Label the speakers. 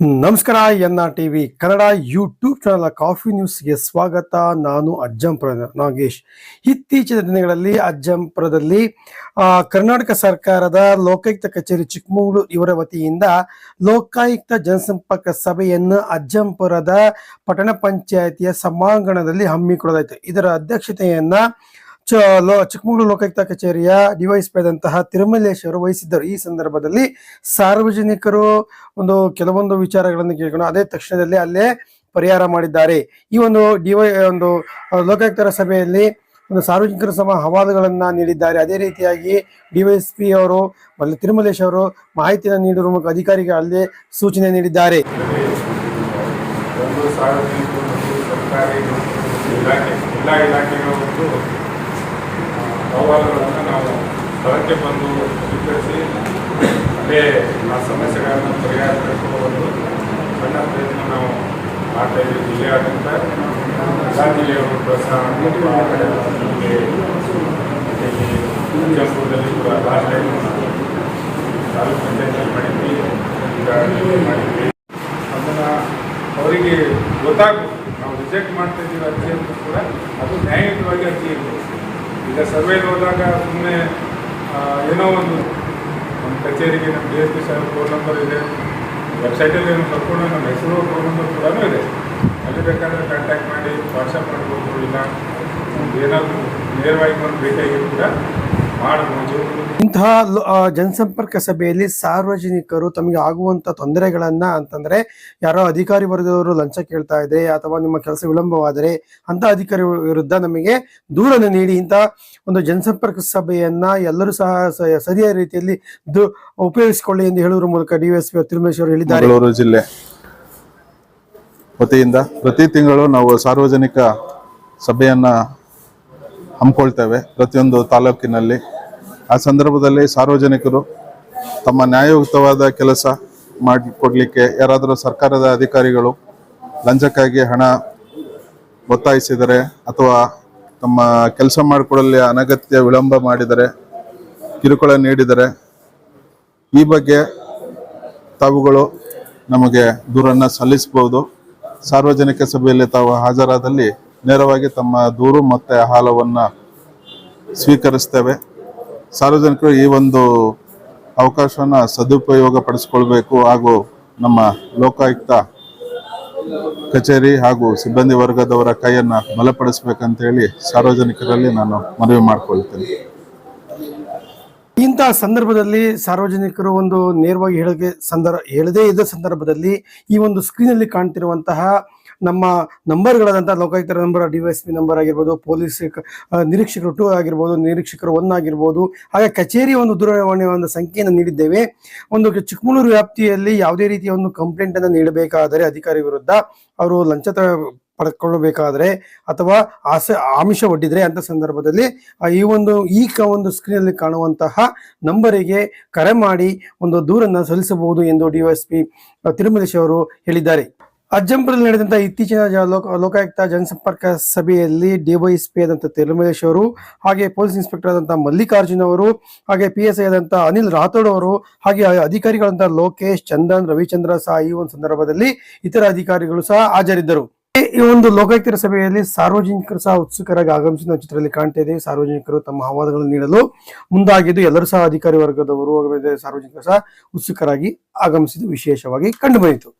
Speaker 1: ನಮಸ್ಕಾರ, N R TV Kannada YouTube channel coffee ನ್ಯೂಸ್ಗೆ ಸ್ವಾಗತ. ನಾನು ಅಜ್ಜಂಪುರ ನಾಗೇಶ್. ಇತ್ತೀಚಿನ ದಿನಗಳಲ್ಲಿ ಅಜ್ಜಂಪುರದಲ್ಲಿ ಕರ್ನಾಟಕ ಸರ್ಕಾರದ ಲೋಕಾಯುಕ್ತ ಕಚೇರಿ ಚಿಕ್ಕಮಗಳೂರು ಇವರ ವತಿಯಿಂದ ಲೋಕಾಯುಕ್ತ ಜನಸಂಪರ್ಕ ಸಭೆಯನ್ನು ಅಜ್ಜಂಪುರದ ಪಟ್ಟಣ ಪಂಚಾಯತಿಯ ಸಭಾಂಗಣದಲ್ಲಿ ಹಮ್ಮಿಕೊಳ್ಳಲಾಯಿತು. ಇದರ ಅಧ್ಯಕ್ಷತೆಯನ್ನ ಚ ಲೋ ಚಿಕ್ಕಮಗಳೂರು ಲೋಕಾಯುಕ್ತ ಕಚೇರಿಯ ಡಿವೈಎಸ್ಪಿ ಆದಂತಹ ತಿರುಮಲೇಶ್ ಅವರು ವಹಿಸಿದ್ದರು. ಈ ಸಂದರ್ಭದಲ್ಲಿ ಸಾರ್ವಜನಿಕರು ಒಂದು ಕೆಲವೊಂದು ವಿಚಾರಗಳನ್ನು ಕೇಳಿಕೊಂಡು ಅದೇ ತಕ್ಷಣದಲ್ಲಿ ಅಲ್ಲೇ ಪರಿಹಾರ ಮಾಡಿದ್ದಾರೆ. ಈ ಒಂದು ಡಿವೈ ಒಂದು ಲೋಕಾಯುಕ್ತರ ಸಭೆಯಲ್ಲಿ ಒಂದು ಸಾರ್ವಜನಿಕರು ಸಮ ಹವಾಲುಗಳನ್ನು ನೀಡಿದ್ದಾರೆ. ಅದೇ ರೀತಿಯಾಗಿ ಡಿವೈಎಸ್ಪಿ ಅವರು, ಮತ್ತು ತಿರುಮಲೇಶ್ ಅವರು ಮಾಹಿತಿಯನ್ನು ನೀಡಿರುವ ಮೂಲಕ ಅಧಿಕಾರಿಗೆ ಅಲ್ಲಿ ಸೂಚನೆ ನೀಡಿದ್ದಾರೆ.
Speaker 2: ಸರ್ಕಾರಿ ಅಹವಾಲುಗಳನ್ನು ನಾವು ಸ್ಥಳಕ್ಕೆ ಬಂದು ಸ್ವೀಕರಿಸಿ ಅಲ್ಲೇ ಆ ಸಮಸ್ಯೆಗಳನ್ನು ಪರಿಹಾರ ಒಂದು ಸಣ್ಣ ಪ್ರಯತ್ನ ನಾವು ಮಾಡ್ತಾ ಇದ್ದೀವಿ. ಜಿಲ್ಲೆಯಾದ್ಯಂತ ಎಲ್ಲ ಜಿಲ್ಲೆಯವರು ಸಹ ಮತ್ತು ಆ ಕಡೆ ನಮಗೆ ಜಂಪುರದಲ್ಲಿ ಕೂಡ ಲಾಸ್ಟ್ ಟೈಮ್ ತಾಲೂಕು ಪಂಚಾಯತ್ನಲ್ಲಿ ಮಾಡಿದ್ವಿ. ಈಗ ಮಾಡಿದ್ವಿ. ಅದನ್ನು ಅವರಿಗೆ ಗೊತ್ತಾಗಬೇಕು ನಾವು ರಿಜೆಕ್ಟ್ ಮಾಡ್ತಾ ಇದ್ದೀವಿ ಅರ್ಜಿ ಅಂತ ಕೂಡ. ಅದು ನ್ಯಾಯಯುತವಾಗಿ ಅರ್ಜಿ ಇರಬೇಕು ಈಗ ಸರ್ವೇಗೆ ಹೋದಾಗ ಸುಮ್ಮನೆ ಏನೋ ಒಂದು ನಮ್ಮ ಕಚೇರಿಗೆ ನಮ್ಮ ಡಿ ಎಸ್ ಪಿ ಸಾಹೇಬ್ ಫೋನ್ ನಂಬರ್ ಇದೆ. ವೆಬ್ಸೈಟಲ್ಲಿ ಏನು ಕರ್ಕೊಂಡು ನಮ್ಮ ಹೆಸರು ಫೋನ್ ನಂಬರ್ ಕೂಡ ಇದೆ. ಅಲ್ಲಿ ಬೇಕಾದರೆ ಕಾಂಟ್ಯಾಕ್ಟ್ ಮಾಡಿ ವಾಟ್ಸಪ್ ಮಾಡ್ಬೋದು, ಇಲ್ಲ, ಏನಾದರೂ ನೇರವಾಗಿ ಬಂದು ಭೇಟಿಯಾಗಿ ಕೂಡ ಮಾಡ್ಬೋದು
Speaker 1: ಇಂತಹ ಲೋ- ಜನಸಂಪರ್ಕ ಸಭೆಯಲ್ಲಿ ಸಾರ್ವಜನಿಕರು ತಮಗೆ ಆಗುವಂತ ತೊಂದರೆಗಳನ್ನ ಅಂತಂದ್ರೆ ಯಾರೋ ಅಧಿಕಾರಿ ವರ್ಗದವರು ಲಂಚ ಕೇಳ್ತಾ ಇದ್ರೆ ಅಥವಾ ನಿಮ್ಮ ಕೆಲಸ ವಿಳಂಬವಾದರೆ ಅಂತ ಅಧಿಕಾರಿ ವಿರುದ್ಧ ನಮಗೆ ದೂರನ್ನು ನೀಡಿ ಇಂತಹ ಒಂದು ಜನಸಂಪರ್ಕ ಸಭೆಯನ್ನ ಎಲ್ಲರೂ ಸಹ ಸರಿಯಾದ ರೀತಿಯಲ್ಲಿ ಉಪಯೋಗಿಸಿಕೊಳ್ಳಿ ಎಂದು ಹೇಳುವ ಮೂಲಕ ಡಿವೈಎಸ್ಪಿ ತಿರುಮೇಶ್ ಅವರು ಹೇಳಿದ್ದಾರೆ.
Speaker 3: ಜಿಲ್ಲೆ ವತಿಯಿಂದ ಪ್ರತಿ ತಿಂಗಳು ನಾವು ಸಾರ್ವಜನಿಕ ಸಭೆಯನ್ನ ಹಮ್ಮಿಕೊಳ್ತೇವೆ. ಪ್ರತಿಯೊಂದು ತಾಲೂಕಿನಲ್ಲಿ ಆ ಸಂದರ್ಭದಲ್ಲಿ ಸಾರ್ವಜನಿಕರು ತಮ್ಮ ನ್ಯಾಯಯುತವಾದ ಕೆಲಸ ಮಾಡಿಕೊಡ್ಲಿಕ್ಕೆ ಯಾರಾದರೂ ಸರ್ಕಾರದ ಅಧಿಕಾರಿಗಳು ಲಂಚಕ್ಕಾಗಿ ಹಣ ಒತ್ತಾಯಿಸಿದರೆ ಅಥವಾ ತಮ್ಮ ಕೆಲಸ ಮಾಡಿಕೊಡಲಿ ಅನಗತ್ಯ ವಿಳಂಬ ಮಾಡಿದರೆ, ಕಿರುಕುಳ ನೀಡಿದರೆ, ಈ ಬಗ್ಗೆ ತಾವುಗಳು ನಮಗೆ ದೂರನ್ನು ಸಲ್ಲಿಸಬಹುದು. ಸಾರ್ವಜನಿಕ ಸಭೆಯಲ್ಲಿ ತಾವು ಹಾಜರಾದಲ್ಲಿ ನೇರವಾಗಿ ತಮ್ಮ ದೂರು ಮತ್ತು ಹಾಲವನ್ನು ಸ್ವೀಕರಿಸ್ತೇವೆ. ಸಾರ್ವಜನಿಕರು ಈ ಒಂದು ಅವಕಾಶವನ್ನು ಸದುಪಯೋಗ ಪಡಿಸ್ಕೊಳ್ಬೇಕು ಹಾಗೂ ನಮ್ಮ ಲೋಕಾಯುಕ್ತ ಕಚೇರಿ ಹಾಗೂ ಸಿಬ್ಬಂದಿ ವರ್ಗದವರ ಕೈಯನ್ನು ಬಲಪಡಿಸ್ಬೇಕಂತೇಳಿ ಸಾರ್ವಜನಿಕರಲ್ಲಿ ನಾನು ಮನವಿ ಮಾಡಿಕೊಳ್ತೇನೆ.
Speaker 1: ಇಂತಹ ಸಂದರ್ಭದಲ್ಲಿ ಸಾರ್ವಜನಿಕರು ಒಂದು ನೇರವಾಗಿ ಹೇಳಕ್ಕೆ ಸಂದರ್ಭ, ಹೇಳದೇ ಇದ್ದ ಸಂದರ್ಭದಲ್ಲಿ ಈ ಒಂದು ಸ್ಕ್ರೀನ್ ಅಲ್ಲಿ ಕಾಣ್ತಿರುವಂತಹ ನಮ್ಮ ನಂಬರ್ಗಳಾದಂಥ ಲೋಕಾಯುಕ್ತರ ನಂಬರ್, ಡಿವೈಎಸ್ಪಿ ನಂಬರ್ ಆಗಿರ್ಬೋದು, ಪೊಲೀಸ್ ನಿರೀಕ್ಷಕರು ಟೂ ಆಗಿರ್ಬೋದು, ನಿರೀಕ್ಷಕರು ಒನ್ ಆಗಿರ್ಬೋದು, ಹಾಗೆ ಕಚೇರಿ ಒಂದು ದೂರವಾಣಿ ಒಂದು ಸಂಖ್ಯೆಯನ್ನು ನೀಡಿದ್ದೇವೆ. ಒಂದು ಚಿಕ್ಕಮಗಳೂರು ವ್ಯಾಪ್ತಿಯಲ್ಲಿ ಯಾವುದೇ ರೀತಿಯ ಒಂದು ಕಂಪ್ಲೇಂಟ್ ಅನ್ನು ನೀಡಬೇಕಾದರೆ ಅಧಿಕಾರಿ ವಿರುದ್ಧ ಅವರು ಲಂಚ ಪಡ್ಕೊಳ್ಬೇಕಾದ್ರೆ ಅಥವಾ ಆಸೆ, ಆಮಿಷ ಒಡ್ಡಿದ್ರೆ ಅಂತ ಸಂದರ್ಭದಲ್ಲಿ ಈ ಒಂದು, ಈ ಕ, ಒಂದು ಸ್ಕ್ರೀನ್ ಅಲ್ಲಿ ಕಾಣುವಂತಹ ನಂಬರಿಗೆ ಕರೆ ಮಾಡಿ ಒಂದು ದೂರನ್ನ ಸಲ್ಲಿಸಬಹುದು ಎಂದು ಡಿವೈಎಸ್ಪಿ ತಿರುಮಲೇಶ್ ಅವರು ಹೇಳಿದ್ದಾರೆ. ಅಜ್ಜಂಪುರದಲ್ಲಿ ನಡೆದಂತಹ ಇತ್ತೀಚಿನ ಲೋಕ, ಲೋಕಾಯುಕ್ತ ಜನಸಂಪರ್ಕ ಸಭೆಯಲ್ಲಿ ಡಿವೈಎಸ್ಪಿ ಆದಂತಹ ತಿರುಮಲೇಶ್ ಅವರು ಹಾಗೆ ಪೊಲೀಸ್ ಇನ್ಸ್ಪೆಕ್ಟರ್ ಆದಂತಹ ಮಲ್ಲಿಕಾರ್ಜುನ್ ಅವರು ಹಾಗೆ ಪಿ ಎಸ್ ಐ ಆದಂತಹ ಅನಿಲ್ ರಾಥೋಡ್ ಅವರು ಹಾಗೆ ಅಧಿಕಾರಿಗಳಂತಹ ಲೋಕೇಶ್ ಚಂದನ್, ರವಿಚಂದ್ರ ಸಹ ಈ ಒಂದು ಸಂದರ್ಭದಲ್ಲಿ ಇತರ ಅಧಿಕಾರಿಗಳು ಸಹ ಹಾಜರಿದ್ದರು. ಈ- ಒಂದು ಲೋಕಾಯುಕ್ತರ ಸಭೆಯಲ್ಲಿ ಸಾರ್ವಜನಿಕರು ಸಹ ಉತ್ಸುಕರಾಗಿ ಆಗಮಿಸಿದ ಚಿತ್ರದಲ್ಲಿ ಕಾಣ್ತಾ ಇದೆ. ಸಾರ್ವಜನಿಕರು ತಮ್ಮ ಆವಾದಗಳನ್ನು ನೀಡಲು ಮುಂದಾಗಿದ್ದು ಎಲ್ಲರೂ ಸಹ ಅಧಿಕಾರಿ ವರ್ಗದವರು ಸಾರ್ವಜನಿಕರು ಸಹ ಉತ್ಸುಕರಾಗಿ ಆಗಮಿಸಿದ್ದು ವಿಶೇಷವಾಗಿ ಕಂಡುಬಂದಿತು